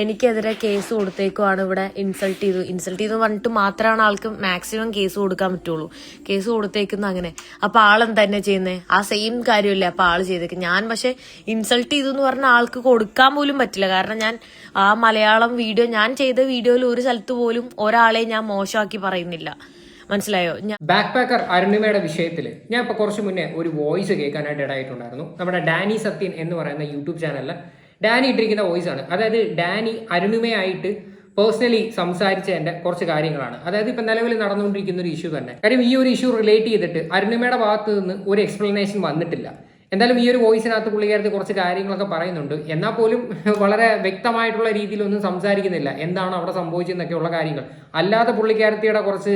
എനിക്കെതിരെ കേസ് കൊടുത്തേക്കുവാണ് ഇവിടെ ഇൻസൾട്ട് ചെയ്തു ഇൻസൾട്ട് ചെയ്തു പറഞ്ഞിട്ട് മാത്രമാണ് ആൾക്ക് മാക്സിമം കേസ് കൊടുക്കാൻ പറ്റുള്ളൂ. കേസ് കൊടുത്തേക്കുന്ന അങ്ങനെ. അപ്പൊ ആളെന്താ തന്നെ ചെയ്യുന്നത് ആ സെയിം കാര്യമല്ലേ അപ്പൊ ആൾ ചെയ്തേക്ക് ഞാൻ പക്ഷെ ഇൻസൾട്ട് ചെയ്തു എന്ന് പറഞ്ഞ ആൾക്ക് കൊടുക്കാൻ പോലും പറ്റില്ല. കാരണം ഞാൻ ആ മലയാളം വീഡിയോ ഞാൻ ചെയ്ത വീഡിയോയിൽ ഒരു സ്ഥലത്ത് പോലും ഒരാളെ ഞാൻ മോശമാക്കി പറയുന്നില്ല. മനസ്സിലായോ? ബാക്ക് പാക്കർ അരുണിമയുടെ വിഷയത്തിൽ ഞാൻ ഇപ്പോൾ കുറച്ച് മുന്നേ ഒരു വോയിസ് കേൾക്കാനായിട്ട് ഇടയായിട്ടുണ്ടായിരുന്നു. നമ്മുടെ ഡാനി സത്യൻ എന്ന് പറയുന്ന യൂട്യൂബ് ചാനലിൽ ഡാനി ഇട്ടിരിക്കുന്ന വോയിസ് ആണ്. അതായത് ഡാനി അരുണിമയായിട്ട് പേഴ്സണലി സംസാരിച്ചതിന്റെ കുറച്ച് കാര്യങ്ങളാണ്. അതായത് ഇപ്പം നിലവിൽ നടന്നുകൊണ്ടിരിക്കുന്ന ഒരു ഇഷ്യൂ തന്നെ. കാര്യം ഈ ഒരു ഇഷ്യൂ റിലേറ്റ് ചെയ്തിട്ട് അരുണിമയുടെ ഭാഗത്ത് നിന്ന് ഒരു എക്സ്പ്ലനേഷൻ വന്നിട്ടില്ല. എന്തായാലും ഈ ഒരു വോയിസിനകത്ത് പുള്ളിക്കാരത്ത് കുറച്ച് കാര്യങ്ങളൊക്കെ പറയുന്നുണ്ട്. എന്നാൽ പോലും വളരെ വ്യക്തമായിട്ടുള്ള രീതിയിലൊന്നും സംസാരിക്കുന്നില്ല. എന്താണ് അവിടെ സംഭവിച്ചതെന്നൊക്കെയുള്ള കാര്യങ്ങൾ. അല്ലാതെ പുള്ളിക്കാരത്തിയുടെ കുറച്ച്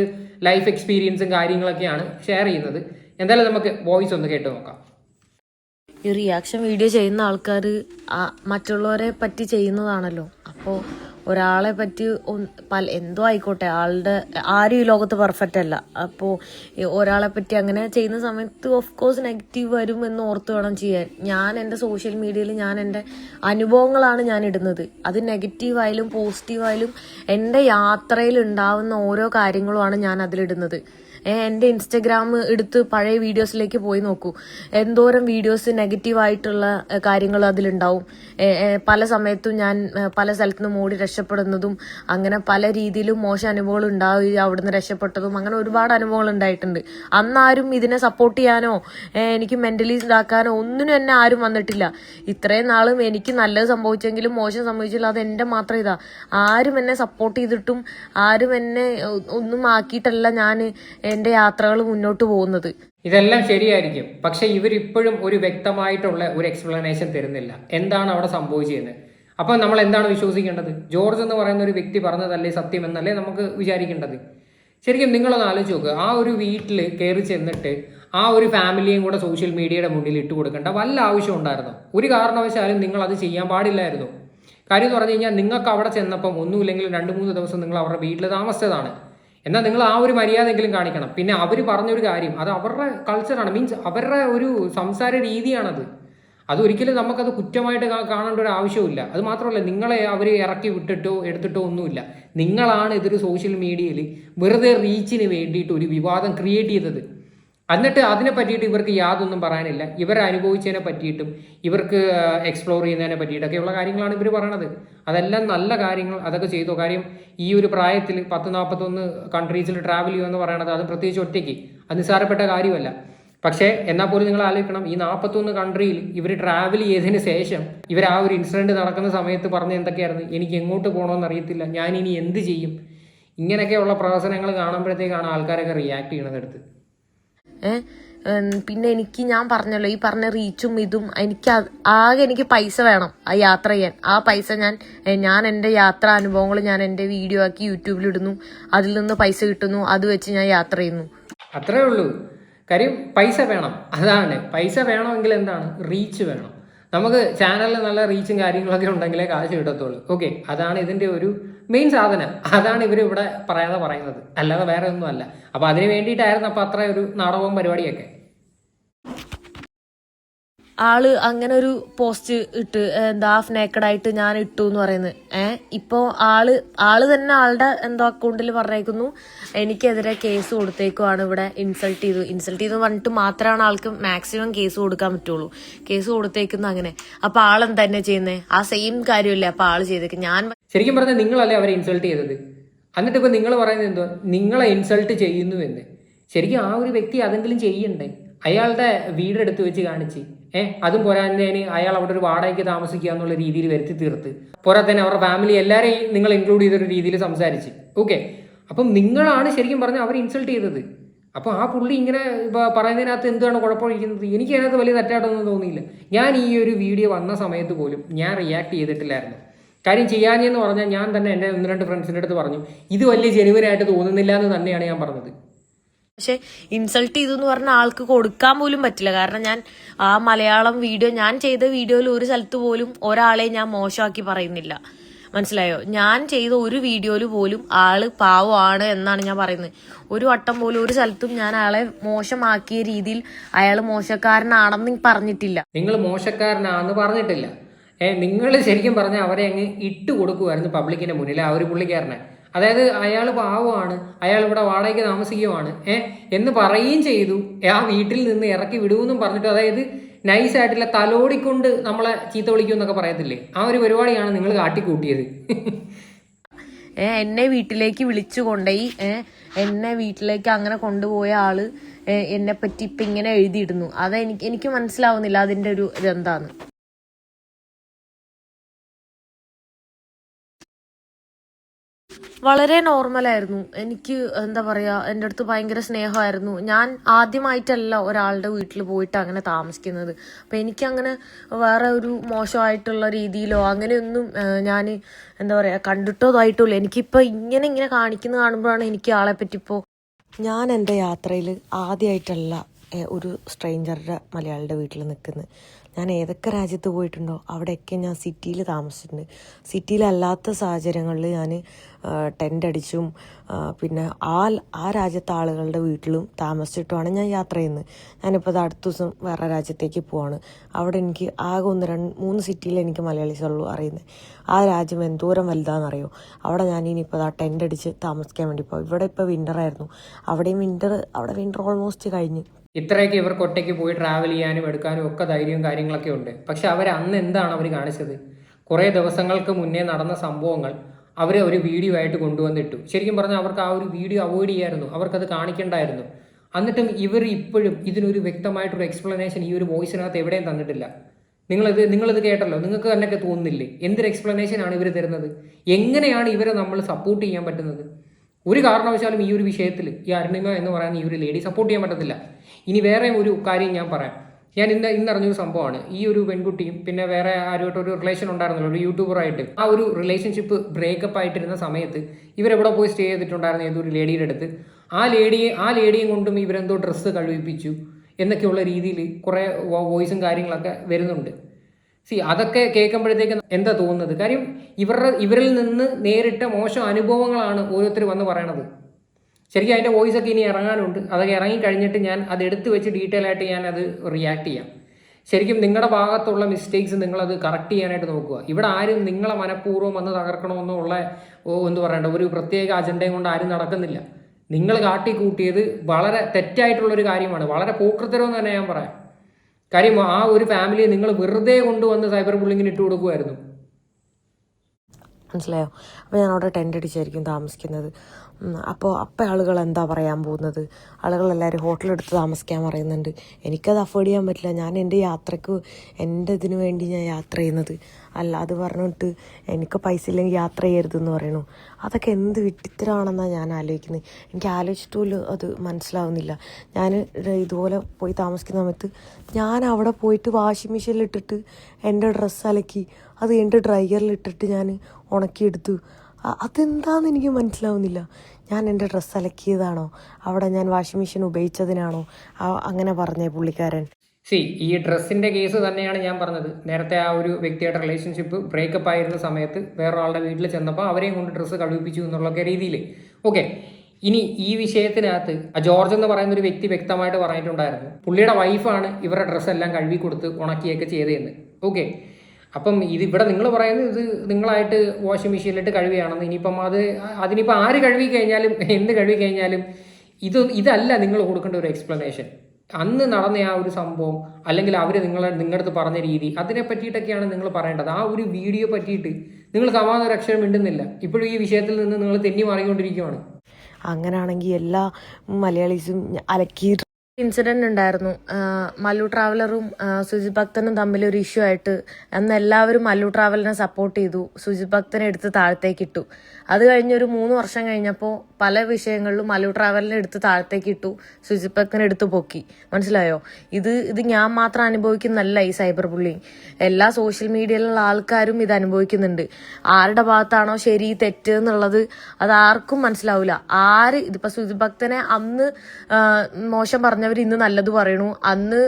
ലൈഫ് എക്സ്പീരിയൻസും കാര്യങ്ങളൊക്കെയാണ് ഷെയർ ചെയ്യുന്നത്. എന്തായാലും നമുക്ക് വോയിസ് ഒന്ന് കേട്ട് നോക്കാം. ഈ റിയാക്ഷൻ വീഡിയോ ചെയ്യുന്ന ആൾക്കാർ മറ്റുള്ളവരെ പറ്റി ചെയ്യുന്നതാണല്ലോ. അപ്പോൾ ഒരാളെ പറ്റി പല എന്തോ ആയിക്കോട്ടെ ആളുടെ ആരും ഈ ലോകത്ത് പെർഫെക്റ്റ് അല്ല. അപ്പോൾ ഒരാളെ പറ്റി അങ്ങനെ ചെയ്യുന്ന സമയത്ത് ഓഫ് കോഴ്സ് നെഗറ്റീവ് വരും എന്ന് ഓർത്ത് വേണം ചെയ്യാൻ. ഞാൻ എന്റെ സോഷ്യൽ മീഡിയയിൽ ഞാൻ എന്റെ അനുഭവങ്ങളാണ് ഞാൻ ഇടുന്നത്. അത് നെഗറ്റീവായാലും പോസിറ്റീവായാലും എന്റെ യാത്രയിൽ ഉണ്ടാവുന്ന ഓരോ കാര്യങ്ങളുമാണ് ഞാൻ അതിലിടുന്നത്. എന്റെ ഇൻസ്റ്റഗ്രാം എടുത്ത് പഴയ വീഡിയോസിലേക്ക് പോയി നോക്കൂ. എന്തോരം വീഡിയോസ് നെഗറ്റീവ് ആയിട്ടുള്ള കാര്യങ്ങൾ അതിലുണ്ടാവും. പല സമയത്തും ഞാൻ പല സ്ഥലത്തു നിന്ന് ഓടി രക്ഷപ്പെടുന്നതും അങ്ങനെ പല രീതിയിലും മോശം അനുഭവങ്ങൾ ഉണ്ടാവുകയും അവിടുന്ന് രക്ഷപ്പെട്ടതും അങ്ങനെ ഒരുപാട് അനുഭവങ്ങൾ ഉണ്ടായിട്ടുണ്ട്. അന്നാരും ഇതിനെ സപ്പോർട്ട് ചെയ്യാനോ എനിക്ക് മെന്റലി ഇതാക്കാനോ ഒന്നിനും എന്നെ ആരും വന്നിട്ടില്ല. ഇത്രയും നാളും എനിക്ക് നല്ലത് സംഭവിച്ചെങ്കിലും മോശം സംഭവിച്ചില്ല അത് എന്റെ മാത്രം ഇതാ. ആരും എന്നെ സപ്പോർട്ട് ചെയ്തിട്ടും ആരും എന്നെ ഒന്നും ആക്കിയിട്ടല്ല ഞാൻ എന്റെ യാത്രകൾ മുന്നോട്ട് പോകുന്നത്. ഇതെല്ലാം ശരിയായിരിക്കും. പക്ഷെ ഇവരിപ്പോഴും ഒരു വ്യക്തമായിട്ടുള്ള ഒരു എക്സ്പ്ലനേഷൻ തരുന്നില്ല. എന്താണ് അവിടെ സംഭവിച്ചതെന്ന്. അപ്പോൾ നമ്മൾ എന്താണ് വിശ്വസിക്കേണ്ടത്? ജോർജ് എന്ന് പറയുന്ന ഒരു വ്യക്തി പറഞ്ഞതല്ലേ സത്യം എന്നല്ലേ നമുക്ക് വിചാരിക്കേണ്ടത്? ശരിക്കും നിങ്ങളൊന്ന് ആലോചിച്ച് നോക്കുക ആ ഒരു വീട്ടിൽ കയറി ചെന്നിട്ട് ആ ഒരു ഫാമിലിയും കൂടെ സോഷ്യൽ മീഡിയയുടെ മുന്നിൽ ഇട്ട് കൊടുക്കേണ്ട വല്ല ആവശ്യം ഉണ്ടായിരുന്നു? ഒരു കാരണവശാലും നിങ്ങൾ അത് ചെയ്യാൻ പാടില്ലായിരുന്നു. കാര്യം എന്ന് പറഞ്ഞു കഴിഞ്ഞാൽ നിങ്ങൾക്ക് അവിടെ ചെന്നപ്പം ഒന്നുമില്ലെങ്കിൽ രണ്ട് മൂന്ന് ദിവസം നിങ്ങൾ അവരുടെ വീട്ടിൽ താമസിച്ചതാണ്. എന്നാൽ നിങ്ങൾ ആ ഒരു മര്യാദയെങ്കിലും കാണിക്കണം. പിന്നെ അവർ പറഞ്ഞൊരു കാര്യം അത് അവരുടെ കൾച്ചറാണ് മീൻസ് അവരുടെ ഒരു സംസാര രീതിയാണത്. അതൊരിക്കലും നമുക്കത് കുറ്റമായിട്ട് കാണേണ്ട ഒരു ആവശ്യമില്ല അത് മാത്രമല്ല നിങ്ങളെ അവർ ഇറക്കി വിട്ടിട്ടോ എടുത്തിട്ടോ ഒന്നുമില്ല. നിങ്ങളാണ് ഇതൊരു സോഷ്യൽ മീഡിയയിൽ വെറുതെ റീച്ചിന് വേണ്ടിയിട്ട് ഒരു വിവാദം ക്രിയേറ്റ് ചെയ്തത്. എന്നിട്ട് അതിനെ പറ്റിയിട്ട് ഇവർക്ക് യാതൊന്നും പറയാനില്ല. ഇവർ അനുഭവിച്ചതിനെ പറ്റിയിട്ടും ഇവർക്ക് എക്സ്പ്ലോർ ചെയ്യുന്നതിനെ പറ്റിയിട്ടൊക്കെയുള്ള കാര്യങ്ങളാണ് ഇവർ പറയണത്. അതെല്ലാം നല്ല കാര്യങ്ങൾ അതൊക്കെ ചെയ്തു. കാര്യം ഈ ഒരു പ്രായത്തിൽ പത്ത് നാൽപ്പത്തൊന്ന് കൺട്രീസിൽ ട്രാവൽ ചെയ്യുമെന്ന് പറയണത് അത് പ്രത്യേകിച്ച് ഒറ്റയ്ക്ക്. അത് നിസ്സാരപ്പെട്ട കാര്യമല്ല. പക്ഷേ എന്നാൽ പോലും നിങ്ങൾ ആലോചിക്കണം. ഈ നാൽപ്പത്തൊന്ന് കൺട്രിയിൽ ഇവർ ട്രാവൽ ചെയ്തതിന് ശേഷം ഇവർ ആ ഒരു ഇൻസിഡന്റ് നടക്കുന്ന സമയത്ത് പറഞ്ഞ എന്തൊക്കെയായിരുന്നു? എനിക്ക് എങ്ങോട്ട് പോകണമെന്ന് അറിയത്തില്ല. ഞാൻ ഇനി എന്ത് ചെയ്യും? ഇങ്ങനെയൊക്കെയുള്ള പ്രവർത്തനങ്ങൾ കാണുമ്പോഴത്തേക്കാണ് ആൾക്കാരൊക്കെ റിയാക്ട് ചെയ്യണത് എടുത്ത്. ഏ ഉം, പിന്നെ എനിക്ക് ഞാൻ പറഞ്ഞല്ലോ ഈ പറഞ്ഞ റീച്ചും ഇതും എനിക്ക് ആകെ എനിക്ക് പൈസ വേണം ആ യാത്ര ചെയ്യാൻ. ആ പൈസ ഞാൻ ഞാൻ എന്റെ യാത്രാ അനുഭവങ്ങൾ ഞാൻ എന്റെ വീഡിയോ ആക്കി യൂട്യൂബിലിടുന്നു അതിൽ നിന്ന് പൈസ കിട്ടുന്നു. അത് വെച്ച് ഞാൻ യാത്ര ചെയ്യുന്നു. അത്രേ ഉള്ളൂ. കാര്യം പൈസ വേണം. അതാണ്. പൈസ വേണമെങ്കിൽ എന്താണ്? റീച്ച് വേണം. നമുക്ക് ചാനലിൽ നല്ല റീച്ചും കാര്യങ്ങളൊക്കെ ഉണ്ടെങ്കിലേ കാശ് കിട്ടത്തുള്ളൂ. ഓക്കെ അതാണ് ഇതിന്റെ ഒരു മെയിൻ സാധനം. അതാണ് ഇവർ ഇവിടെ പറയാതെ പറയുന്നത്. അല്ലാതെ വേറെ ഒന്നും അല്ല അപ്പോൾ അതിന് വേണ്ടിയിട്ടായിരുന്നു അപ്പോൾ അത്ര ഒരു നാടകവും പരിപാടിയൊക്കെ. ആൾ അങ്ങനെ ഒരു പോസ്റ്റ് ഇട്ട് എന്താ ഹാഫ് നേക്കഡ് ആയിട്ട് ഞാൻ ഇട്ടു എന്ന് പറയുന്നത്. ഏഹ് ഇപ്പോ ആൾ ആൾ തന്നെ ആളുടെ എന്തോ അക്കൗണ്ടിൽ പറഞ്ഞേക്കുന്നു. എനിക്കെതിരെ കേസ് കൊടുത്തേക്കുവാണ് ഇവിടെ ഇൻസൾട്ട് ചെയ്തു. ഇൻസൾട്ട് ചെയ്തു പറഞ്ഞിട്ട് മാത്രമാണ് ആൾക്ക് മാക്സിമം കേസ് കൊടുക്കാൻ പറ്റുള്ളൂ. കേസ് കൊടുത്തേക്കുന്നു അങ്ങനെ. അപ്പൊ ആളെന്താ തന്നെ ചെയ്യുന്നത് ആ സെയിം കാര്യമല്ലേ അപ്പൊ ആൾ ചെയ്തേക്ക് ഞാൻ ശരിക്കും പറഞ്ഞാൽ നിങ്ങളല്ലേ അവരെ ഇൻസൾട്ട് ചെയ്തത്? എന്നിട്ട് ഇപ്പൊ നിങ്ങൾ പറയുന്നത് എന്തോ? നിങ്ങളെ ഇൻസൾട്ട് ചെയ്യുന്നു എന്ന് ശരിക്കും ആ ഒരു വ്യക്തി അതെങ്കിലും ചെയ്യണ്ടേ? അയാളുടെ വീടെടുത്ത് വെച്ച് കാണിച്ച്. ഏഹ് അതും പോരാഞ്ഞതിന് അയാൾ അവിടെ ഒരു വാടകയ്ക്ക് താമസിക്കുക എന്നുള്ള രീതിയിൽ വരുത്തി തീർത്ത്. പോരാ തന്നെ അവരുടെ ഫാമിലി എല്ലാവരെയും നിങ്ങൾ ഇൻക്ലൂഡ് ചെയ്തൊരു രീതിയിൽ സംസാരിച്ച്. ഓക്കെ അപ്പം നിങ്ങളാണ് ശരിക്കും പറഞ്ഞാൽ അവർ ഇൻസൾട്ട് ചെയ്തത്. അപ്പോൾ ആ പുള്ളി ഇങ്ങനെ പറയുന്നതിനകത്ത് എന്താണ് കുഴപ്പമൊഴിക്കുന്നത്? എനിക്ക് അതിനകത്ത് വലിയ തെറ്റായിട്ടൊന്നും തോന്നിയില്ല. ഞാൻ ഈ ഒരു വീഡിയോ വന്ന സമയത്ത് പോലും ഞാൻ റിയാക്ട് ചെയ്തിട്ടില്ലായിരുന്നു. കാര്യം ചെയ്യാഞ്ഞെന്ന് പറഞ്ഞാൽ ഞാൻ തന്നെ എന്റെ ഒന്ന് രണ്ട് ഫ്രണ്ട്സിന്റെ അടുത്ത് പറഞ്ഞു ഇത് വലിയ ജെനുവനായിട്ട് തോന്നുന്നില്ല എന്ന് തന്നെയാണ് ഞാൻ പറഞ്ഞത്. പക്ഷെ ഇൻസൾട്ട് ചെയ്തു എന്ന് പറഞ്ഞ ആൾക്ക് കൊടുക്കാൻ പോലും പറ്റില്ല. കാരണം ഞാൻ ആ മലയാളം വീഡിയോ ഞാൻ ചെയ്ത വീഡിയോയിൽ ഒരു സ്ഥലത്ത് പോലും ഒരാളെ ഞാൻ മോശമാക്കി പറയുന്നില്ല. മനസ്സിലായോ? ഞാൻ ചെയ്ത ഒരു വീഡിയോയിൽ പോലും ആൾ പാവമാണ് എന്നാണ് ഞാൻ പറയുന്നത്. ഒരു വട്ടം പോലും ഒരു സ്ഥലത്തും ഞാൻ ആളെ മോശമാക്കിയ രീതിയിൽ അയാൾ മോശക്കാരനാണെന്ന് പറഞ്ഞിട്ടില്ല. നിങ്ങൾ മോശക്കാരനാണെന്ന് പറഞ്ഞിട്ടില്ല. ഏ നിങ്ങൾ ശരിക്കും പറഞ്ഞാൽ അവരെ അങ്ങ് ഇട്ട് കൊടുക്കുമായിരുന്നു പബ്ലിക്കിന്റെ മുന്നിൽ ആ ഒരു പുള്ളിക്കാരനെ. അതായത് അയാൾ പാവമാണ് അയാൾ ഇവിടെ വാടകയ്ക്ക് താമസിക്കുവാണ് ഏ? എന്ന് പറയുകയും ചെയ്തു. ആ വീട്ടിൽ നിന്ന് ഇറക്കി വിടുമെന്നും പറഞ്ഞിട്ട് അതായത് നൈസായിട്ടുള്ള തലോടിക്കൊണ്ട് നമ്മളെ ചീത്ത വിളിക്കും എന്നൊക്കെ പറയത്തില്ലേ? ആ ഒരു പരിപാടിയാണ് നിങ്ങൾ കാട്ടിക്കൂട്ടിയത്. എന്നെ വീട്ടിലേക്ക് വിളിച്ചു കൊണ്ടുപോയി എന്നെ വീട്ടിലേക്ക് അങ്ങനെ കൊണ്ടുപോയ ആൾ എന്നെ പറ്റി ഇപ്പൊ ഇങ്ങനെ എഴുതിയിടുന്നു. അതെനിക്ക് എനിക്ക് മനസ്സിലാവുന്നില്ല അതിന്റെ ഒരു ഇതെന്താന്ന്. വളരെ നോർമലായിരുന്നു എനിക്ക് എന്താ പറയാ എന്റെ അടുത്ത് ഭയങ്കര സ്നേഹമായിരുന്നു. ഞാൻ ആദ്യമായിട്ടല്ല ഒരാളുടെ വീട്ടിൽ പോയിട്ട് അങ്ങനെ താമസിക്കുന്നത്. അപ്പം എനിക്കങ്ങനെ വേറെ ഒരു മോശമായിട്ടുള്ള രീതിയിലോ അങ്ങനെയൊന്നും ഞാൻ എന്താ പറയാ കണ്ടിട്ടോ ഇതായിട്ടില്ല എനിക്കിപ്പോൾ ഇങ്ങനെ ഇങ്ങനെ കാണിക്കുന്ന കാണുമ്പോഴാണ് എനിക്ക് ആളെ പറ്റി ഞാൻ എന്റെ യാത്രയിൽ ആദ്യമായിട്ടല്ല ഒരു സ്ട്രെയിഞ്ചറുടെ മലയാളിയുടെ വീട്ടിൽ നിൽക്കുന്നത് ഞാൻ ഏതൊക്കെ രാജ്യത്ത് പോയിട്ടുണ്ടോ അവിടെയൊക്കെ ഞാൻ സിറ്റിയിൽ താമസിച്ചിട്ടുണ്ട്. സിറ്റിയിലല്ലാത്ത സാഹചര്യങ്ങളിൽ ഞാൻ ടെന്റ് അടിച്ചും പിന്നെ ആ ആ രാജ്യത്തെ ആളുകളുടെ വീട്ടിലും താമസിച്ചിട്ടുമാണ് ഞാൻ യാത്ര ചെയ്യുന്നത്. ഞാനിപ്പോൾ അടുത്ത ദിവസം വേറെ രാജ്യത്തേക്ക് പോവാണ്. അവിടെ എനിക്ക് ആകെ ഒന്ന് രണ്ട് മൂന്ന് സിറ്റിയിൽ എനിക്ക് മലയാളീസുള്ളൂ അറിയുന്നത്. ആ രാജ്യം എന്തോരം വലുതാണെന്നറിയോ? അവിടെ ഞാൻ ഇനിയിപ്പോൾ ആ ടെന്റ് അടിച്ച് താമസിക്കാൻ വേണ്ടി പോകും ഇവിടെ ഇപ്പോൾ വിന്റർ ആയിരുന്നു. അവിടെയും വിന്റർ അവിടെ വിന്റർ ഓൾമോസ്റ്റ് കഴിഞ്ഞ്. ഇത്രയൊക്കെ ഇവർക്ക് ഒറ്റയ്ക്ക് പോയി ട്രാവൽ ചെയ്യാനും എടുക്കാനും ഒക്കെ ധൈര്യവും കാര്യങ്ങളൊക്കെ ഉണ്ട്. പക്ഷെ അവർ അന്ന് എന്താണ് അവർ കാണിച്ചത്? കുറേ ദിവസങ്ങൾക്ക് മുന്നേ നടന്ന സംഭവങ്ങൾ അവർ ഒരു വീഡിയോ ആയിട്ട് കൊണ്ടുവന്നിട്ടു. ശരിക്കും പറഞ്ഞാൽ അവർക്ക് ആ ഒരു വീഡിയോ അവോയ്ഡ് ചെയ്യായിരുന്നു. അവർക്കത് കാണിക്കേണ്ടായിരുന്നു. എന്നിട്ടും ഇവർ ഇപ്പോഴും ഇതിനൊരു വ്യക്തമായിട്ടൊരു എക്സ്പ്ലനേഷൻ ഈ ഒരു വോയിസിനകത്ത് എവിടെയും തന്നിട്ടില്ല. നിങ്ങളിത് നിങ്ങളിത് കേട്ടല്ലോ. നിങ്ങൾക്ക് തന്നെയൊക്കെ തോന്നുന്നില്ലേ? എന്തൊരു എക്സ്പ്ലനേഷനാണ് ഇവർ തരുന്നത്? എങ്ങനെയാണ് ഇവരെ നമ്മൾ സപ്പോർട്ട് ചെയ്യാൻ പറ്റുന്നത്? ഒരു കാരണവശാലും ഈ ഒരു വിഷയത്തിൽ ഈ അരുണിമ എന്ന് പറയുന്ന ഈ ഒരു ലേഡി സപ്പോർട്ട് ചെയ്യാൻ പറ്റത്തില്ല. ഇനി വേറെ ഒരു കാര്യം ഞാൻ പറയാം. ഞാൻ ഇന്ന് ഇന്ന് അറിഞ്ഞൊരു സംഭവമാണ്. ഈ ഒരു പെൺകുട്ടിയും പിന്നെ വേറെ ആരുമായിട്ട് ഒരു റിലേഷൻ ഉണ്ടായിരുന്നല്ലോ ഒരു യൂട്യൂബറായിട്ട് ആ ഒരു റിലേഷൻഷിപ്പ് ബ്രേക്കപ്പ് ആയിട്ടിരുന്ന സമയത്ത് ഇവരെവിടെ പോയി സ്റ്റേ ചെയ്തിട്ടുണ്ടായിരുന്നു ഏതൊരു ലേഡിയുടെ അടുത്ത്. ആ ലേഡിയെ ആ ലേഡിയും കൊണ്ടും ഇവരെന്തോ ഡ്രസ്സ് കഴിപ്പിച്ചു എന്നൊക്കെയുള്ള രീതിയിൽ കുറേ വോയിസും കാര്യങ്ങളൊക്കെ വരുന്നുണ്ട്. സി അതൊക്കെ കേൾക്കുമ്പോഴത്തേക്ക് എന്താ തോന്നുന്നത്? കാര്യം ഇവരുടെ ഇവരിൽ നിന്ന് നേരിട്ട മോശം അനുഭവങ്ങളാണ് ഓരോരുത്തർ വന്ന് പറയണത്. ശരിക്കും അതിന്റെ വോയിസ് ഒക്കെ ഇനി ഇറങ്ങാനുണ്ട്. അതൊക്കെ ഇറങ്ങി കഴിഞ്ഞിട്ട് ഞാൻ അത് എടുത്തു വെച്ച് ഡീറ്റെയിൽ ആയിട്ട് ഞാൻ അത് റിയാക്ട് ചെയ്യാം. ശരിക്കും നിങ്ങളുടെ ഭാഗത്തുള്ള മിസ്റ്റേക്സ് നിങ്ങളത് കറക്റ്റ് ചെയ്യാനായിട്ട് നോക്കുക. ഇവിടെ ആരും നിങ്ങളെ മനഃപൂർവം വന്ന് തകർക്കണമെന്നുള്ള എന്ത് പറയണ്ട ഒരു പ്രത്യേക അജണ്ടയും കൊണ്ട് ആരും നടക്കുന്നില്ല. നിങ്ങൾ കാട്ടിക്കൂട്ടിയത് വളരെ തെറ്റായിട്ടുള്ളൊരു കാര്യമാണ്. വളരെ പോക്കൃത്തരമെന്ന് തന്നെ ഞാൻ പറയാം. കാര്യം ആ ഒരു ഫാമിലിയെ നിങ്ങൾ വെറുതെ കൊണ്ടുവന്ന് സൈബർ ബുള്ളിങ്ങിന് ഇട്ട് കൊടുക്കുമായിരുന്നു മനസ്സിലായോ? അപ്പോൾ ഞാൻ അവിടെ ടെന്റ് അടിച്ചായിരിക്കും താമസിക്കുന്നത്. അപ്പോൾ അപ്പം ആളുകൾ എന്താ പറയാൻ പോകുന്നത്? ആളുകളെല്ലാവരും ഹോട്ടലെടുത്ത് താമസിക്കാൻ പറയുന്നുണ്ട്. എനിക്കത് അഫോർഡ് ചെയ്യാൻ പറ്റില്ല. ഞാൻ എന്റെ യാത്രയ്ക്ക് എന്റെ ഇതിനു വേണ്ടി ഞാൻ യാത്ര ചെയ്യുന്നത്. അല്ല അത് പറഞ്ഞിട്ട് എനിക്ക് പൈസ ഇല്ലെങ്കിൽ യാത്ര ചെയ്യരുതെന്ന് പറയണു. അതൊക്കെ എന്ത് വിട്ടിത്തരാണെന്നാണ് ഞാൻ ആലോചിക്കുന്നത്. എനിക്ക് ആലോചിച്ചിട്ട് അത് മനസ്സിലാവുന്നില്ല. ഞാൻ ഇതുപോലെ പോയി താമസിക്കുന്ന സമയത്ത് ഞാൻ അവിടെ പോയിട്ട് വാഷിംഗ് മെഷീനിലിട്ടിട്ട് എന്റെ ഡ്രസ്സ് അലക്കി അത് എന്റെ ഡ്രയറിലിട്ടിട്ട് ഞാൻ ഉണക്കിയെടുത്തു. അതെന്താണെന്ന് എനിക്ക് മനസ്സിലാവുന്നില്ല. ഞാൻ എന്റെ ഡ്രസ്സ് അലക്കിയതാണോ? അവിടെ ഞാൻ വാഷിംഗ് മെഷീൻ ഉപയോഗിച്ചതിനാണോ? അങ്ങനെ പറഞ്ഞേ പുള്ളിക്കാരൻ. സി ഈ ഡ്രസ്സിന്റെ കേസ് തന്നെയാണ് ഞാൻ പറഞ്ഞത്. നേരത്തെ ആ ഒരു വ്യക്തിയുടെ റിലേഷൻഷിപ്പ് ബ്രേക്കപ്പ് ആയിരുന്ന സമയത്ത് വേറൊരാളുടെ വീട്ടിൽ ചെന്നപ്പോൾ അവരെയും കൊണ്ട് ഡ്രസ്സ് കഴിപ്പിച്ചു എന്നുള്ളൊക്കെ രീതിയിൽ ഓക്കെ. ഇനി ഈ വിഷയത്തിനകത്ത് ആ ജോർജ് എന്ന് പറയുന്ന ഒരു വ്യക്തി വ്യക്തമായിട്ട് പറഞ്ഞിട്ടുണ്ടായിരുന്നു. പുള്ളിയുടെ വൈഫാണ് ഇവരുടെ ഡ്രസ്സെല്ലാം കഴുകി കൊടുത്ത് ഉണക്കിയൊക്കെ ചെയ്തതെന്ന്. ഓക്കെ. അപ്പം ഇത് ഇവിടെ നിങ്ങൾ പറയുന്നത് ഇത് നിങ്ങളായിട്ട് വാഷിംഗ് മെഷീനിലിട്ട് കഴുകുകയാണെന്ന് ഇനിയിപ്പം അത് അതിനിപ്പോൾ ആര് കഴുകി കഴിഞ്ഞാലും എന്ത് കഴുകി കഴിഞ്ഞാലും ഇത് ഇതല്ല നിങ്ങൾ കൊടുക്കേണ്ട ഒരു എക്സ്പ്ലനേഷൻ അന്ന് നടന്ന ആ ഒരു സംഭവം അല്ലെങ്കിൽ അവർ നിങ്ങളെ നിങ്ങളുടെ അടുത്ത് പറഞ്ഞ രീതി അതിനെ പറ്റിയിട്ടൊക്കെയാണ് നിങ്ങൾ പറയേണ്ടത്. ആ ഒരു വീഡിയോ പറ്റിയിട്ട് നിങ്ങൾ സമാധാന അക്ഷരം മിണ്ടുന്നില്ല. ഇപ്പോഴും ഈ വിഷയത്തിൽ നിന്ന് നിങ്ങൾ തെന്നി മാറിക്കൊണ്ടിരിക്കുകയാണ് അങ്ങനെയാണെങ്കിൽ എല്ലാ മലയാളീസും അലക്കി ഇൻസിഡന്റ് ഉണ്ടായിരുന്നു. മല്ലു ട്രാവലറും സുജിത് ഭക്തനും തമ്മിൽ ഒരു ഇഷ്യൂ ആയിട്ട് അന്ന് എല്ലാവരും മല്ലു ട്രാവലിനെ സപ്പോർട്ട് ചെയ്തു. സുജിത് ഭക്തനെ എടുത്ത് താഴത്തേക്ക് ഇട്ടു. അത് കഴിഞ്ഞ് ഒരു മൂന്ന് വർഷം കഴിഞ്ഞപ്പോൾ പല വിഷയങ്ങളിലും മല്ലു ട്രാവലിനെ എടുത്ത് താഴത്തേക്ക് ഇട്ടു. സുജിത് ഭക്തനെ എടുത്ത് പൊക്കി. മനസ്സിലായോ? ഇത് ഇത് ഞാൻ മാത്രം അനുഭവിക്കുന്നല്ല ഈ സൈബർ ബുള്ളിങ് എല്ലാ സോഷ്യൽ മീഡിയയിലുള്ള ആൾക്കാരും ഇത് അനുഭവിക്കുന്നുണ്ട്. ആരുടെ ഭാഗത്താണോ ശരി തെറ്റ് എന്നുള്ളത് അത് ആർക്കും മനസ്സിലാവില്ല ആര് ഇതിപ്പോ സുജിത് ഭക്തനെ അന്ന് മോശം മോശം പറഞ്ഞവർ ഇന്ന് നല്ലത് പറയണു. അന്ന്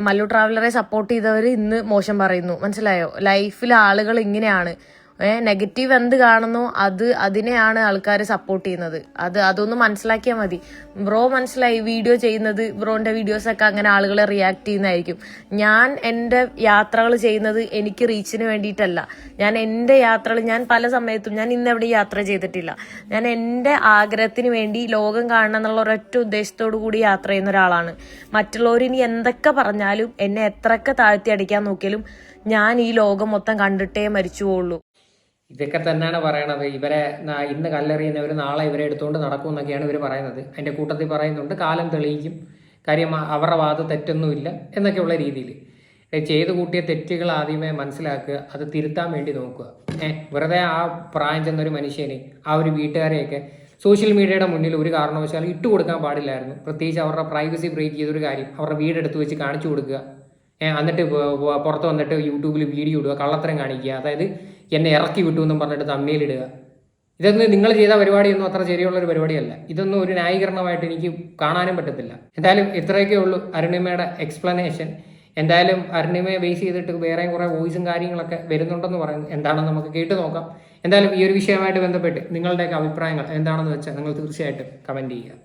മല്ലു ട്രാവലറെ സപ്പോർട്ട് ചെയ്തവർ ഇന്ന് മോശം പറയുന്നു. മനസ്സിലായോ? ലൈഫിൽ ആളുകൾ ഇങ്ങനെയാണ്. നെഗറ്റീവ് എന്ത് കാണുന്നു അത് അതിനെയാണ് ആൾക്കാർ സപ്പോർട്ട് ചെയ്യുന്നത്. അത് അതൊന്ന് മനസ്സിലാക്കിയാൽ മതി. ബ്രോ മനസ്സിലായി വീഡിയോ ചെയ്യുന്നത് ബ്രോന്റെ വീഡിയോസൊക്കെ അങ്ങനെ ആളുകളെ റിയാക്ട് ചെയ്യുന്നതായിരിക്കും. ഞാൻ എന്റെ യാത്രകൾ ചെയ്യുന്നത് എനിക്ക് റീച്ചിന് വേണ്ടിയിട്ടല്ല. ഞാൻ എന്റെ യാത്രകൾ ഞാൻ പല സമയത്തും ഞാൻ ഇന്ന് എവിടെ യാത്ര ചെയ്തിട്ടില്ല. ഞാൻ എന്റെ ആഗ്രഹത്തിന് വേണ്ടി ലോകം കാണണം എന്നുള്ള ഒരൊറ്റ ഉദ്ദേശത്തോടു കൂടി യാത്ര ചെയ്യുന്ന ഒരാളാണ്. മറ്റുള്ളവർ ഇനി എന്തൊക്കെ പറഞ്ഞാലും എന്നെ എത്രയൊക്കെ താഴ്ത്തി അടിക്കാൻ നോക്കിയാലും ഞാൻ ഈ ലോകം മൊത്തം കണ്ടിട്ടേ മരിച്ചു പോവുള്ളൂ ഇതൊക്കെ തന്നെയാണ് പറയണത്. ഇവരെ ഇന്ന് കല്ലെറിയുന്നവർ നാളെ ഇവരെ എടുത്തുകൊണ്ട് നടക്കും എന്നൊക്കെയാണ് ഇവർ പറയുന്നത്. അതിന്റെ കൂട്ടത്തിൽ പറയുന്നുണ്ട് കാലം തെളിയിക്കും. കാര്യം അവരുടെ വാദം തെറ്റൊന്നുമില്ല എന്നൊക്കെയുള്ള രീതിയിൽ ചെയ്തു കൂട്ടിയ തെറ്റുകൾ ആദ്യമേ മനസ്സിലാക്കുക അത് തിരുത്താൻ വേണ്ടി നോക്കുക. വെറുതെ ആ പ്രായം ചെന്നൊരു മനുഷ്യനെ ആ ഒരു വീട്ടുകാരെയൊക്കെ സോഷ്യൽ മീഡിയയുടെ മുന്നിൽ ഒരു കാരണവശാലും ഇട്ട് കൊടുക്കാൻ പാടില്ലായിരുന്നു. പ്രത്യേകിച്ച് അവരുടെ പ്രൈവസി ബ്രേക്ക് ചെയ്തൊരു കാര്യം അവരുടെ വീടെടുത്ത് വെച്ച് കാണിച്ചു കൊടുക്കുക. എന്നിട്ട് പുറത്ത് വന്നിട്ട് യൂട്യൂബിൽ വീഡിയോ ഇടുക കള്ളത്തരം കാണിക്കുക. അതായത് എന്നെ ഇറക്കി വിട്ടു എന്നും പറഞ്ഞിട്ട് തമ്മിലിടുക ഇതൊന്നും നിങ്ങൾ ചെയ്ത പരിപാടിയൊന്നും അത്ര ശരിയുള്ള ഒരു പരിപാടിയല്ല. ഇതൊന്നും ഒരു ന്യായീകരണമായിട്ട് എനിക്ക് കാണാനും പറ്റത്തില്ല. എന്തായാലും ഇത്രയൊക്കെ ഉള്ളൂ അരുണിമയുടെ എക്സ്പ്ലനേഷൻ എന്തായാലും അരുണിമയെ ബേസ് ചെയ്തിട്ട് വേറെയും കുറേ വോയിസും കാര്യങ്ങളൊക്കെ വരുന്നുണ്ടെന്ന് പറയുന്നു എന്താണെന്ന് നമുക്ക് കേട്ട് നോക്കാം. എന്തായാലും ഈ ഒരു വിഷയമായിട്ട് ബന്ധപ്പെട്ട് നിങ്ങളുടെയൊക്കെ അഭിപ്രായങ്ങൾ എന്താണെന്ന് വെച്ചാൽ നിങ്ങൾ തീർച്ചയായിട്ടും കമന്റ് ചെയ്യുക.